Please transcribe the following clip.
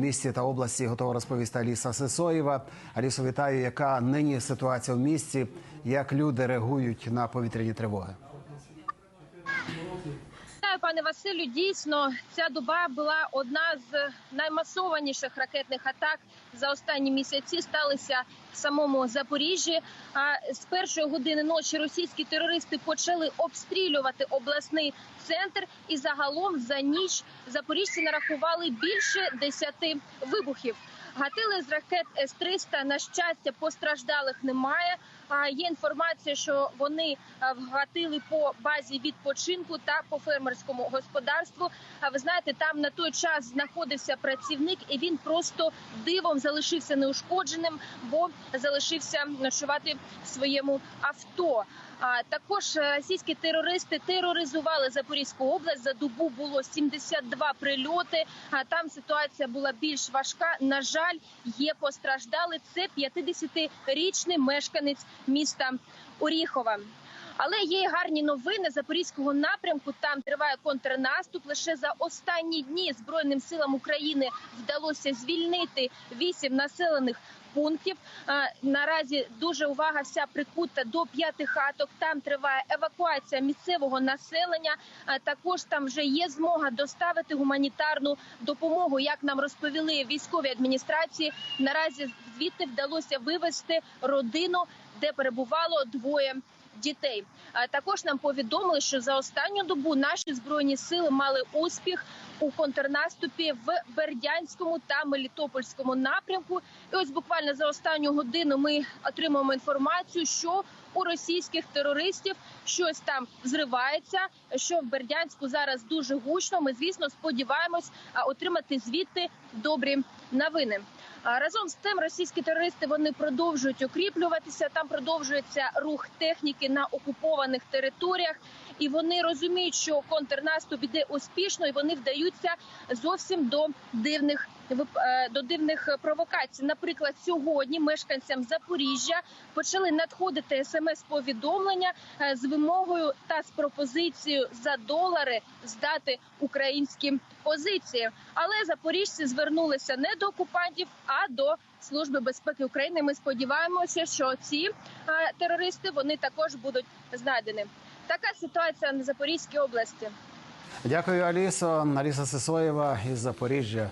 Місті та області готова розповісти Аліса Сисоєва. Алісо, вітаю. Яка нині ситуація в місті? Як люди реагують на повітряні тривоги? Вітаю, пане Василю. Дійсно, ця доба була одна з наймасованіших ракетних атак за останні місяці. Сталися в самому Запоріжжі. А з першої години ночі російські терористи почали обстрілювати обласний центр. І загалом за ніч запоріжці нарахували більше десяти вибухів. Гатили з ракет С-300. На щастя, постраждалих немає. А є інформація, що вони а, вгатили по базі відпочинку та по фермерському господарству. А ви знаєте, там на той час знаходився працівник, і він просто дивом залишився неушкодженим, бо залишився ночувати в своєму авто. А також е, російські терористи тероризували Запорізьку область. За добу було 72 прильоти. А там ситуація була більш важка. На жаль, є постраждали. Це 50-річний мешканець міста Оріхова. Але є й гарні новини запорізького напрямку. Там триває контрнаступ. Лише за останні дні збройним силам України вдалося звільнити вісім населених пунктів. Е, Наразі дуже увага вся прикута до п'яти хаток. Там триває евакуація місцевого населення. Е, Також там вже є змога доставити гуманітарну допомогу. Як нам розповіли військові адміністрації, наразі звідти вдалося вивезти родину, де перебувало двоє дітей. Також нам повідомили, що за останню добу наші збройні сили мали успіх у контрнаступі в Бердянському та Мелітопольському напрямку. І ось буквально за останню годину ми отримуємо інформацію, що у російських терористів щось там зривається. Що в Бердянську зараз дуже гучно. Ми звісно сподіваємось отримати звідти добрі новини. Разом з тим російські терористи вони продовжують укріплюватися. Там продовжується рух техніки на окупованих територіях, і вони розуміють, що контрнаступ іде успішно, і вони вдаються зовсім до дивних до дивних провокацій. Наприклад, сьогодні мешканцям Запоріжжя почали надходити смс-повідомлення е, з вимогою та з пропозицією за долари здати українські позиції. Але запоріжці звернулися не до окупантів, а до Служби безпеки України. Ми сподіваємося, що ці е, терористи вони також будуть знайдені. Така ситуація на Запорізькій області. Дякую, Алісо. Аліса Сисоєва із Запоріжжя